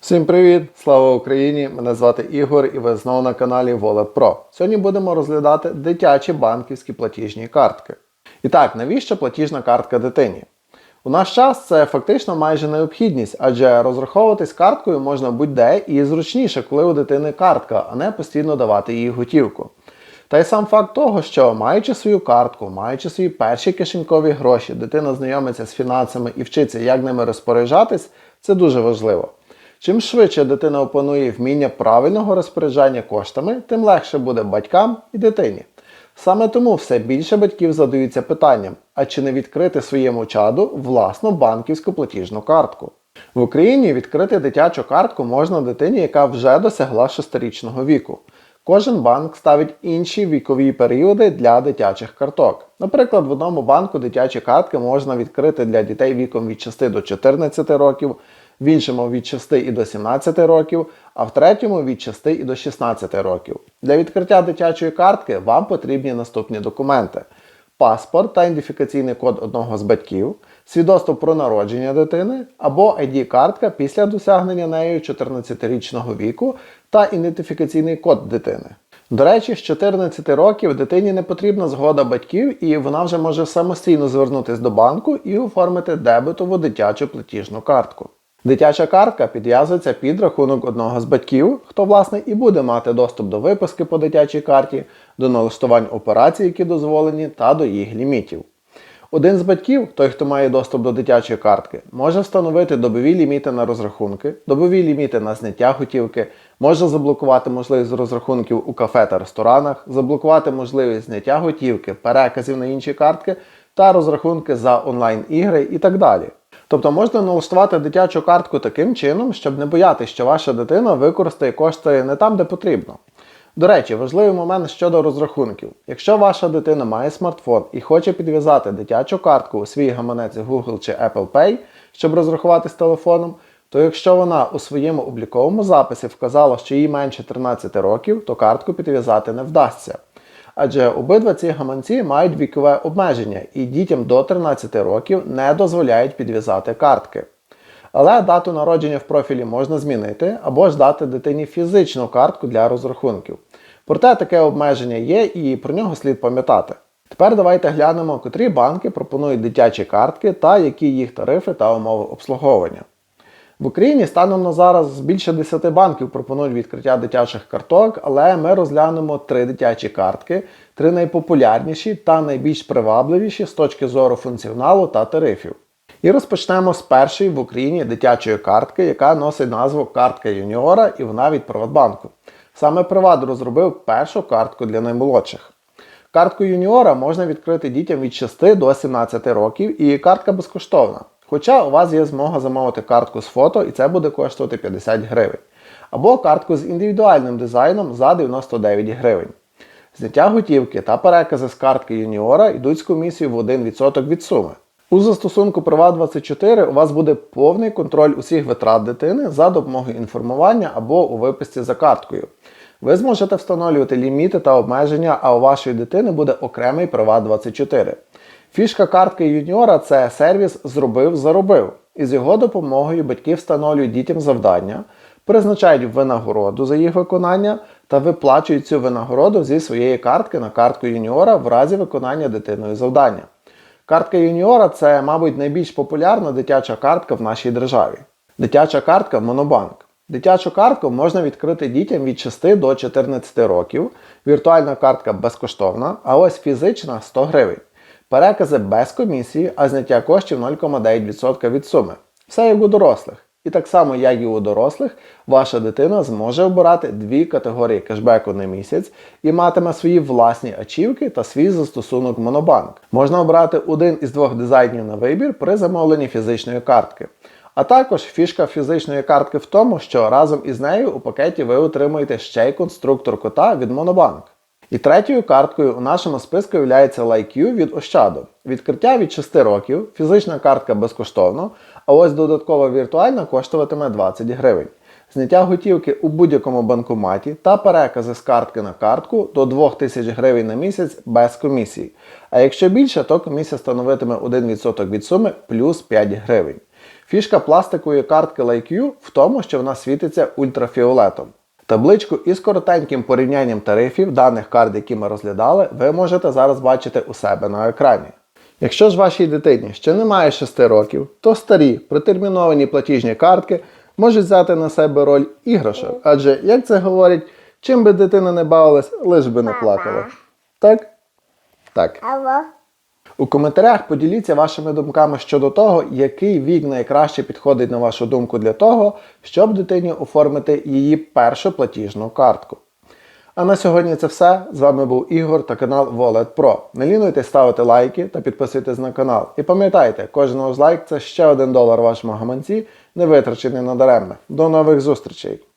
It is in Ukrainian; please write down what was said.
Всім привіт! Слава Україні! Мене звати Ігор і ви знову на каналі Wallet Pro. Сьогодні будемо розглядати дитячі банківські платіжні картки. І так, навіщо платіжна картка дитині? У наш час це фактично майже необхідність, адже розраховуватись карткою можна будь-де і зручніше, коли у дитини картка, а не постійно давати їй готівку. Та й сам факт того, що маючи свою картку, маючи свої перші кишенькові гроші, дитина знайомиться з фінансами і вчиться, як ними розпоряджатись, це дуже важливо. Чим швидше дитина опанує вміння правильного розпоряджання коштами, тим легше буде батькам і дитині. Саме тому все більше батьків задаються питанням, а чи не відкрити своєму чаду власну банківську платіжну картку. В Україні відкрити дитячу картку можна дитині, яка вже досягла 6-річного віку. Кожен банк ставить інші вікові періоди для дитячих карток. Наприклад, в одному банку дитячі картки можна відкрити для дітей віком від 6 до 14 років, в іншому від 6 і до 17 років, а в третьому від 6 і до 16 років. Для відкриття дитячої картки вам потрібні наступні документи: паспорт та ідентифікаційний код одного з батьків, свідоцтво про народження дитини або ID-картка після досягнення нею 14-річного віку та ідентифікаційний код дитини. До речі, з 14 років дитині не потрібна згода батьків, і вона вже може самостійно звернутися до банку і оформити дебетову дитячу платіжну картку. Дитяча картка підв'язується під рахунок одного з батьків, хто власне і буде мати доступ до виписки по дитячій карті, до налаштувань операцій, які дозволені, та до їх лімітів. Один з батьків, той, хто має доступ до дитячої картки, може встановити добові ліміти на розрахунки, добові ліміти на зняття готівки, може заблокувати можливість розрахунків у кафе та ресторанах, заблокувати можливість зняття готівки, переказів на інші картки та розрахунки за онлайн-ігри і так далі. Тобто можна налаштувати дитячу картку таким чином, щоб не боятися, що ваша дитина використає кошти не там, де потрібно. До речі, важливий момент щодо розрахунків. Якщо ваша дитина має смартфон і хоче підв'язати дитячу картку у свій гаманець Google чи Apple Pay, щоб розрахуватись телефоном, то якщо вона у своєму обліковому записі вказала, що їй менше 13 років, то картку підв'язати не вдасться. Адже обидва ці гаманці мають вікове обмеження і дітям до 13 років не дозволяють підв'язати картки. Але дату народження в профілі можна змінити або ж дати дитині фізичну картку для розрахунків. Проте таке обмеження є і про нього слід пам'ятати. Тепер давайте глянемо, котрі банки пропонують дитячі картки та які їх тарифи та умови обслуговування. В Україні станом на зараз більше 10 банків пропонують відкриття дитячих карток, але ми розглянемо три дитячі картки, три найпопулярніші та найбільш привабливіші з точки зору функціоналу та тарифів. І розпочнемо з першої в Україні дитячої картки, яка носить назву Картка Юніора і вона від Приватбанку. Саме Приват розробив першу картку для наймолодших. Картку Юніора можна відкрити дітям від 6 до 17 років і картка безкоштовна. Хоча у вас є змога замовити картку з фото і це буде коштувати 50 гривень. Або картку з індивідуальним дизайном за 99 гривень. Зняття готівки та перекази з картки Юніора йдуть з комісією в 1% від суми. У застосунку Privat24 у вас буде повний контроль усіх витрат дитини за допомогою інформування або у виписці за карткою. Ви зможете встановлювати ліміти та обмеження, а у вашої дитини буде окремий Privat24. Фішка картки юніора це сервіс Зробив, заробив. І з його допомогою батьки встановлюють дітям завдання, призначають винагороду за їх виконання та виплачують цю винагороду зі своєї картки на картку юніора в разі виконання дитиною завдання. Картка юніора це, мабуть, найбільш популярна дитяча картка в нашій державі. Дитяча картка Монобанк. Дитячу картку можна відкрити дітям від 6 до 14 років. Віртуальна картка безкоштовна, а ось фізична 100 гривень. Перекази без комісії, а зняття коштів 0,9% від суми. Все як у дорослих. І так само, як і у дорослих, ваша дитина зможе обирати дві категорії кешбеку на місяць і матиме свої власні ачівки та свій застосунок Монобанк. Можна обрати один із двох дизайнів на вибір при замовленні фізичної картки. А також фішка фізичної картки в тому, що разом із нею у пакеті ви отримуєте ще й конструктор кота від Монобанк. І третьою карткою у нашому списку є LikeU від Ощаду. Відкриття від 6 років, фізична картка безкоштовно, а ось додаткова віртуальна коштуватиме 20 гривень. зняття готівки у будь-якому банкоматі та перекази з картки на картку до 2000 гривень на місяць без комісії. А якщо більше, то комісія становитиме 1% від суми плюс 5 гривень. Фішка пластикової картки LikeU в тому, що вона світиться ультрафіолетом. Табличку із коротеньким порівнянням тарифів даних карт, які ми розглядали, ви можете зараз бачити у себе на екрані. Якщо ж вашій дитині ще немає 6 років, то старі протерміновані платіжні картки можуть взяти на себе роль іграшок. Адже, як це говорять, чим би дитина не бавилась, лиш би не плакала. Так? Так. У коментарях поділіться вашими думками щодо того, який вік найкраще підходить на вашу думку для того, щоб дитині оформити її першу платіжну картку. А на сьогодні це все. З вами був Ігор та канал Wallet Pro. Не лінуйтесь ставити лайки та підписуйтесь на канал. І пам'ятайте, кожен ваш лайк це ще один долар вашому гаманці, не витрачений надаремно. До нових зустрічей!